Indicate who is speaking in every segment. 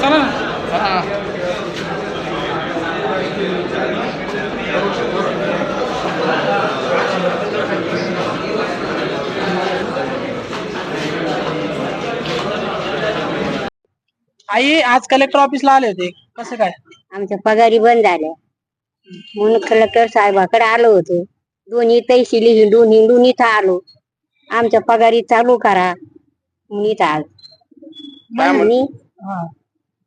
Speaker 1: चला ना. आई आज कलेक्टर ऑफिसला आले होते. कसं काय?
Speaker 2: आमच्या पगारी बंद झाल्या. म्हणून कलेक्टर साहेबाकडे आलो होतो. दोन्ही तहसील हिंडून हिंडून इथं आलो. आमच्या पगारी चालू करा.
Speaker 1: काय म्हण-
Speaker 2: आम्ही.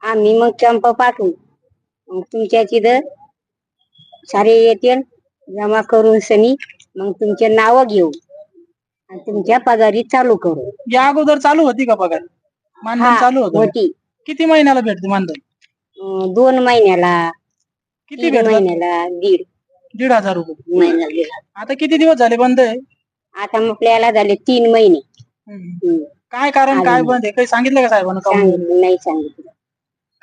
Speaker 2: आम्ही मग चंप पाठवू. मग तुमच्या तिथं सारे येतील जमा करून सनी मग तुमचे नाव घेऊ. आणि तुमच्या पगारी चालू करू.
Speaker 1: या अगोदर चालू होती का पगार? मानधन चालू होतं.
Speaker 2: होती.
Speaker 1: किती महिन्याला भेटते मानधन?
Speaker 2: अं, दोन महिन्याला.
Speaker 1: किती
Speaker 2: तीन
Speaker 1: भेटत
Speaker 2: महिन्याला दीड.
Speaker 1: दीड हजार रुपये.
Speaker 2: महिन्याला दीड.
Speaker 1: आता किती दिवस झाले बंद आहे?
Speaker 2: आता मग आपल्याला झाले तीन महिने.
Speaker 1: हम्म.
Speaker 2: हम्म.
Speaker 1: काय कारण काय. बंद आहे? काही सांगितलं का साहेबांना का म्हणून?
Speaker 2: सांगितलं नाही सांगितलं.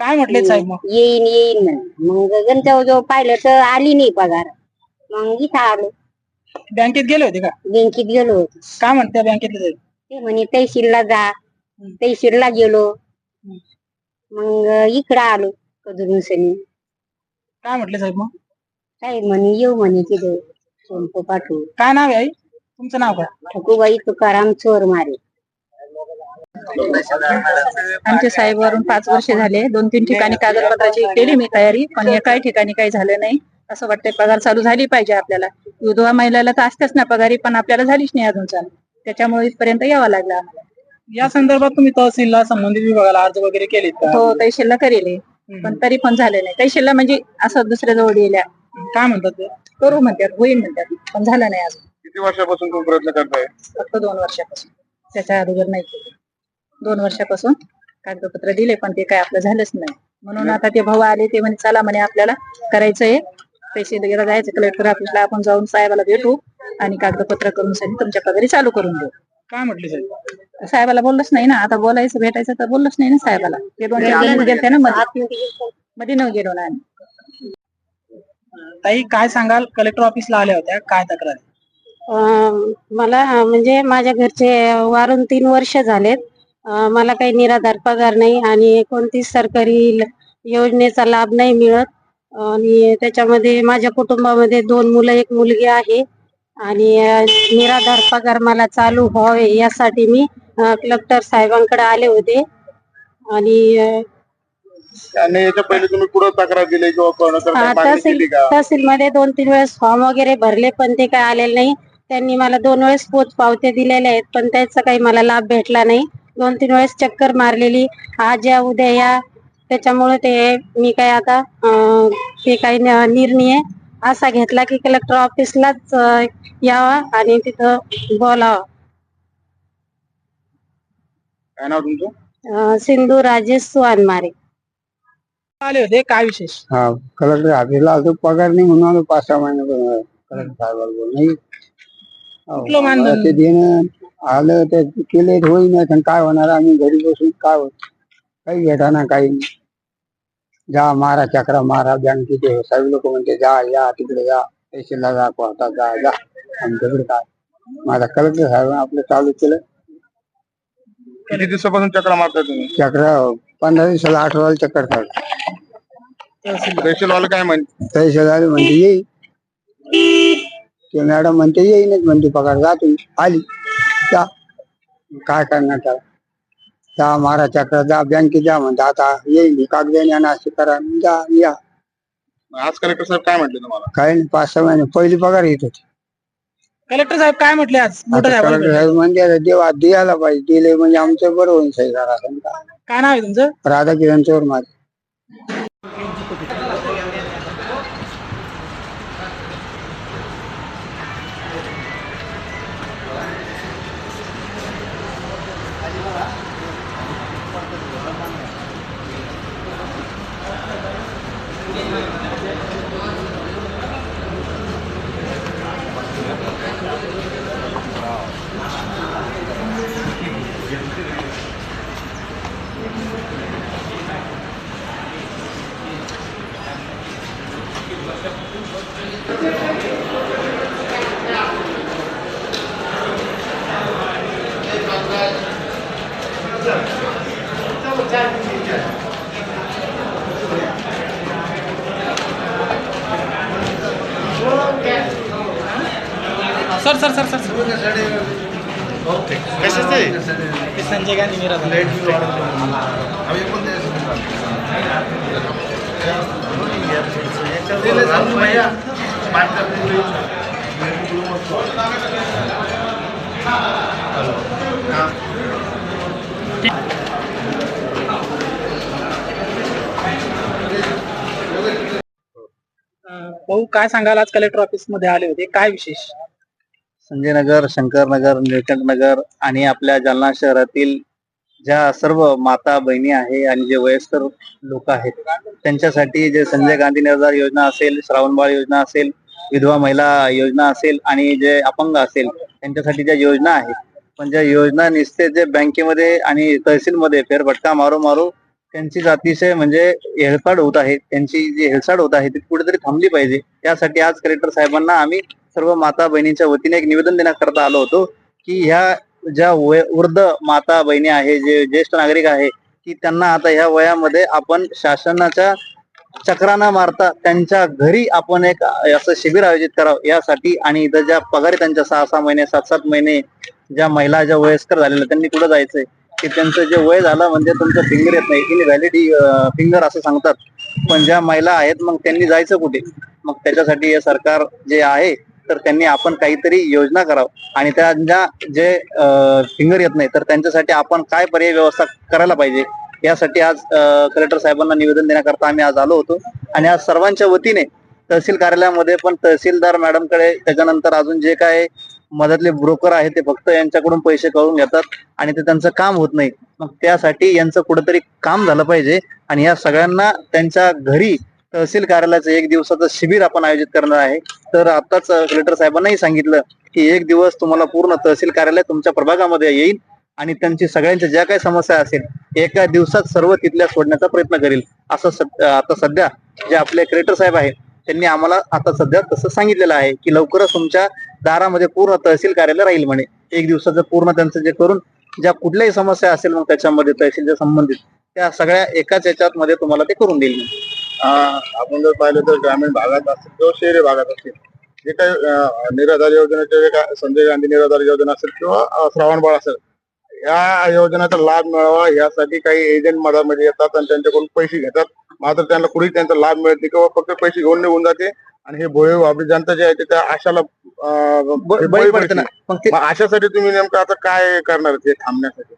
Speaker 1: काय म्हटले साहेब मग?
Speaker 2: येईन येईन म्हणे. मग गणजवळ जवळ पाहिलं तर आली नाही पगार. मग इथं आलो.
Speaker 1: बँकेत गेले होते का?
Speaker 2: बँकेत गेलो होतो.
Speaker 1: काय म्हणते बँकेतले साहेब?
Speaker 2: ते म्हणे तहसीलला जा. तहसीलला गेलो. मग इकडं आलो कधरून सनी
Speaker 1: काय म्हटले साहेब मग?
Speaker 2: काय म्हणे येऊ म्हणे तिथे. पाठवू.
Speaker 1: काय नाव आहे आई? तुमचं नाव काय?
Speaker 2: ठकूबाई तुकाराम चोर मारे
Speaker 3: आमचे साहेब वरून पाच वर्ष झाले. दोन तीन ठिकाणी कागदपत्राची केली मी तयारी पण एकाही ठिकाणी काही झालं नाही. असं वाटतंय पगार चालू झाली पाहिजे आपल्याला. विधवा महिलाला तर असतेच ना पगारी पण आपल्याला झालीच नाही अजून चालू. त्याच्यामुळे इथपर्यंत यावं लागलं आम्हाला.
Speaker 1: या संदर्भात तुम्ही तहसीलला संबंधित विभागाला अर्ज वगैरे केलेत का?
Speaker 3: हो तैशिल्ला करेल पण तरी पण झालं नाही. तैशिल्ला म्हणजे असं दुसऱ्या जवळ गेल्या.
Speaker 1: काय म्हणतात ते?
Speaker 3: करू म्हणतात होईल म्हणतात पण झालं नाही अजून.
Speaker 4: किती वर्षापासून तुम्ही प्रयत्न करताय?
Speaker 3: फक्त दोन वर्षापासून. त्याच्या अगोदर नाही केलं. दोन वर्षापासून कागदपत्र दिले पण ते काय आपलं झालंच नाही. म्हणून आता ते भाऊ आले ते म्हणे चला म्हणे आपल्याला करायचंय. पैसे वगैरे जायचं कलेक्टर ऑफिसला आपण जाऊन साहेबाला भेटू आणि कागदपत्र करून साठी तुमच्या पगारी चालू करून देऊ.
Speaker 1: काय म्हटले साहेब
Speaker 3: साहेबाला बोललंच नाही ना. आता बोलायचं भेटायचं तर बोललंच नाही ना साहेबाला. ते दोन चार दिवस गेलते ना मध्ये. मध्ये न गेलो ना आम्ही.
Speaker 1: ताई काय सांगाल? कलेक्टर ऑफिसला आल्या होत्या. काय तक्रार आहे?
Speaker 5: अं, मला म्हणजे माझ्या घरचे वारून तीन वर्ष झालेत. मला काही निराधार पगार नाही आणि कोणतीच सरकारी योजनेचा लाभ नाही मिळत. आणि त्याच्यामध्ये माझ्या कुटुंबामध्ये दोन मुलं एक मुलगी आहे. आणि निराधार पगार मला चालू व्हावे यासाठी मी कलेक्टर साहेबांकडे आले होते. आणि अं,
Speaker 4: आणि याच्या पहिले तुम्ही कुठं तक्रार दिली किंवा कोणाकडे काही मागणी
Speaker 5: तहसील मध्ये दोन तीन वेळेस फॉर्म वगैरे भरले पण ते काय आलेले नाही. त्यांनी मला दोन वेळेस पोच पावते दिलेले आहेत पण त्याचा काही मला लाभ भेटला नाही. दोन तीन वेळेस चक्कर मारलेली. आज या उद्या या. त्याच्यामुळे ते मी काय आता अं, ते काही न- निर्णय असा घेतला की कलेक्टर ऑफिसलाच अं, यावा आणि तिथं बोलावं.
Speaker 4: काय नाव तुमचं?
Speaker 5: अं, सिंधू राजेश सुवानमारे
Speaker 1: आले होते काय विशेष?
Speaker 6: हा कलेक्टर ऑफिसला आलो पगार नाही म्हणून आलो पाच सहा महिने कलेक्टर साहेबाला बोल नाही.
Speaker 1: कुठलं मानधन?
Speaker 6: ते देणं. आलं ते केले होईन पण काय होणार? आम्ही घरी बसून काय होत काही भेटाना काही नाही. जा मारा चक्रा मारा हे साहेब लोक म्हणते जा या तिकडे जा पैसेला जा कोर्टात जा जा. आमच्याकडे काय? माझा कलेक्टर साहेब आपलं चालू केलं.
Speaker 4: किती दिवसापासून चक्र मारताय तुम्ही?
Speaker 6: चक्र पंधरा दिवसाला अठरा चक्कर काढ
Speaker 4: रेशनवाला काय म्हणते
Speaker 6: झाले म्हणते येईल ते मॅडम म्हणते येईनच म्हणते पगार जा तुम्ही. आली. जा काय करणार त्याला? जा मारा चक्र जा बँकेत जा म्हणते आता येईल असे करा जा या.
Speaker 4: आज कलेक्टर साहेब काय म्हटले तुम्हाला?
Speaker 6: काही नाही पाच सहा महिने पहिली पगार येत होती.
Speaker 1: कलेक्टर साहेब काय म्हटले आज? मोठं
Speaker 6: आता
Speaker 1: साहेब
Speaker 6: कलेक्टर साहेब म्हणजे आता देवा द्यायला पाहिजे दिले म्हणजे आमचं बरं होईल सही करा
Speaker 1: काय नाव आहे तुमचं?
Speaker 6: राधाकिरण चोर माझे
Speaker 1: सर सर सर सर ते संजय गांधी निराधार अं, भाऊ काय सांगाल? आज कलेक्टर ऑफिसमध्ये आले होते. काय विशेष?
Speaker 7: संजय नगर शंकर नगर निळकंठ नगर आणि आपल्या जालना शहरातील ज्या सर्व माता बहिणी आहे आणि जे वयस्कर लोक आहेत त्यांच्यासाठी जे संजय गांधी निराधार योजना असेल श्रावणबाळ योजना असेल विधवा महिला योजना असेल आणि जे अपंग असेल त्यांच्यासाठी ज्या योजना आहेत पण ज्या योजना निसते जे बँकेमध्ये आणि तहसीलमध्ये फेरफटका मारू मारू त्यांची अतिशय म्हणजे हेळसाड होत आहे त्यांची जी हेळसाड होत आहे ती कुठेतरी थांबली पाहिजे. यासाठी आज कलेक्टर साहेबांना आम्ही सर्व माता बहिणींच्या वतीने एक निवेदन देण्याकरता आलो होतो की ह्या ज्या वय वृद्ध माता बहिणी आहे जे ज्येष्ठ नागरिक आहे की त्यांना आता ह्या वयामध्ये आपण शासनाच्या चक्रांना मारता त्यांच्या घरी आपण एक असं शिबिर आयोजित करावं. यासाठी आणि इथं ज्या पगारी त्यांच्या सहा सहा महिने सात सात महिने ज्या महिला ज्या वयस्कर झालेल्या त्यांनी कुठं जायचंय? की त्यांचं जे वय झालं म्हणजे तुमचं फिंगर येत नाही. इनव्हॅलिडी फिंगर असं सांगतात. पण ज्या महिला आहेत मग त्यांनी जायचं कुठे? मग त्याच्यासाठी हे सरकार जे आहे तर त्यांनी आपण काहीतरी योजना करावं. आणि त्यांच्या जे फिंगर येत नाही तर त्यांच्यासाठी आपण काय पर्याय व्यवस्था करायला पाहिजे? यासाठी आज कलेक्टर साहेबांना निवेदन देण्याकरता आम्ही आज आलो होतो. आणि आज सर्वांच्या वतीने तहसील कार्यालयामध्ये पण तहसीलदार मॅडमकडे त्याच्यानंतर अजून जे काय मधातले ब्रोकर आहेत ते फक्त यांच्याकडून पैसे कळून घेतात आणि ते त्यांचं काम होत नाही. मग त्यासाठी यांचं कुठंतरी काम झालं पाहिजे आणि या सगळ्यांना त्यांच्या घरी तहसील कार्यालयाचं एक दिवसाचं शिबिर आपण आयोजित करणार आहे. तर आताच कलेक्टर साहेबांनाही सांगितलं की एक दिवस तुम्हाला पूर्ण तहसील कार्यालय तुमच्या प्रभागामध्ये येईल आणि त्यांची सगळ्यांच्या ज्या काही समस्या असेल एका दिवसात सर्व तिथल्या सोडण्याचा प्रयत्न करेल. असं आता सध्या जे आपले कलेक्टर साहेब आहेत त्यांनी आम्हाला आता सध्या तसं सांगितलेलं आहे की लवकरच तुमच्या दारामध्ये पूर्ण तहसील कार्यालय राहील म्हणे. एक दिवसाचं पूर्ण त्यांचं जे करून ज्या कुठल्याही समस्या असेल मग त्याच्यामध्ये तहसीलच्या संबंधित त्या सगळ्या एकाच याच्यात मध्ये तुम्हाला ते करून देईल
Speaker 4: आपण जर पाहिलं तर ग्रामीण भागात असेल किंवा शहरी भागात असतील जे काही निराधार योजनेचे जे काय संजय गांधी निराधार योजना असेल किंवा श्रावणबाळ असेल या योजनेचा लाभ मिळावा यासाठी काही एजंट मधामध्ये येतात आणि त्यांच्याकडून पैसे घेतात. मात्र त्यांना कुठेही त्यांचा लाभ मिळत नाही किंवा फक्त पैसे घेऊन निघून जाते. आणि हे भोळे आपली जनता जे आहे ते त्या आशाला
Speaker 7: बळी पडते ना. मग ते
Speaker 4: मग अशासाठी तुम्ही नेमकं आता काय करणार हे थांबण्यासाठी?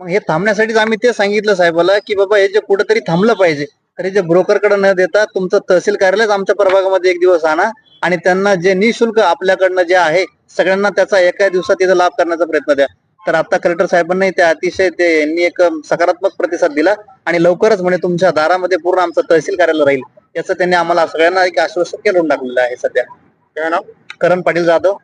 Speaker 7: मग हे थांबण्यासाठीच आम्ही ते सांगितलं साहेबाला की बाबा हे जे कुठेतरी थांबलं पाहिजे. तर हे जे ब्रोकरकडे न देता तुमचं तहसील कार्यालयच आमच्या प्रभागामध्ये एक दिवस आणा आणि त्यांना जे निशुल्क आपल्याकडनं जे आहे सगळ्यांना त्याचा एका दिवसात तिथं लाभ करण्याचा प्रयत्न द्या. तर आता कलेक्टर साहेबांनी ते अतिशय ते यांनी एक सकारात्मक प्रतिसाद दिला आणि लवकरच म्हणे तुमच्या दारामध्ये पूर्ण आमचं तहसील कार्यालय राहील. याचं त्यांनी आम्हाला सगळ्यांना एक आश्वासन करून टाकलेलं आहे सध्या.
Speaker 4: काय नाव?
Speaker 7: करण पाटील जाधव.